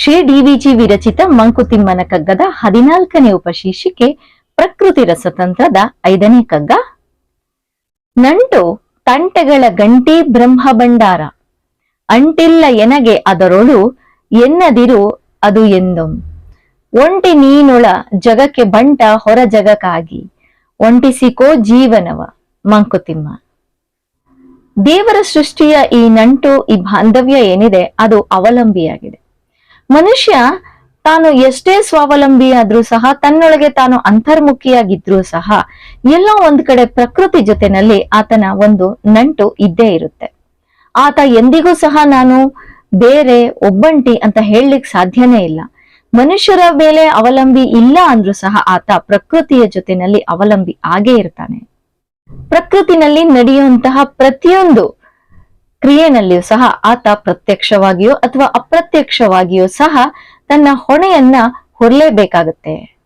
ಶ್ರೀ ಡಿವಿಜಿ ವಿರಚಿತ ಮಂಕುತಿಮ್ಮನ ಕಗ್ಗದ ಹದಿನಾಲ್ಕನೇ ಉಪಶೀರ್ಷಿಕೆ ಪ್ರಕೃತಿ ರಸತಂತ್ರದ ಐದನೇ ಕಗ್ಗ. ನಂಟು ತಂಟೆಗಳ ಗಂಟಿ ಬ್ರಹ್ಮ ಭಂಡಾರ. ಅಂಟಿಲ್ಲ ಎನಗೆ ಅದರೊಳು ಎನ್ನದಿರು ಅದು ಎಂದು. ಒಂಟಿ ನೀನುಳ ಜಗಕ್ಕೆ ಬಂಟ ಹೊರ ಜಗಕ್ಕಾಗಿ. ಒಂಟಿಸಿಕೋ ಜೀವನವ ಮಂಕುತಿಮ್ಮ. ದೇವರ ಸೃಷ್ಟಿಯ ಈ ನಂಟು ಈ ಬಾಂಧವ್ಯ ಏನಿದೆ ಅದು ಅವಲಂಬಿಯಾಗಿದೆ. ಮನುಷ್ಯ ತಾನು ಎಷ್ಟೇ ಸ್ವಾವಲಂಬಿಯಾದ್ರೂ ಸಹ ತನ್ನೊಳಗೆ ತಾನು ಅಂತರ್ಮುಖಿಯಾಗಿದ್ರೂ ಸಹ ಎಲ್ಲೋ ಒಂದ್ ಕಡೆ ಪ್ರಕೃತಿ ಜೊತೆನಲ್ಲಿ ಆತನ ಒಂದು ನಂಟು ಇದ್ದೇ ಇರುತ್ತೆ. ಆತ ಎಂದಿಗೂ ಸಹ ನಾನು ಬೇರೆ ಒಬ್ಬಂಟಿ ಅಂತ ಹೇಳಲಿಕ್ಕೆ ಸಾಧ್ಯನೇ ಇಲ್ಲ. ಮನುಷ್ಯರ ಮೇಲೆ ಅವಲಂಬಿ ಇಲ್ಲ ಅಂದ್ರೂ ಸಹ ಆತ ಪ್ರಕೃತಿಯ ಜೊತೆನಲ್ಲಿ ಅವಲಂಬಿ ಆಗೇ ಇರ್ತಾನೆ. ಪ್ರಕೃತಿನಲ್ಲಿ ನಡೆಯುವಂತಹ ಪ್ರತಿಯೊಂದು ಕ್ರಿಯೆನಲ್ಲಿಯೂ ಸಹ ಆತ ಪ್ರತ್ಯಕ್ಷವಾಗಿಯೋ ಅಥವಾ ಅಪ್ರತ್ಯಕ್ಷವಾಗಿಯೂ ಸಹ ತನ್ನ ಹೊಣೆಯನ್ನ ಹೊರಲೇಬೇಕಾಗುತ್ತೆ.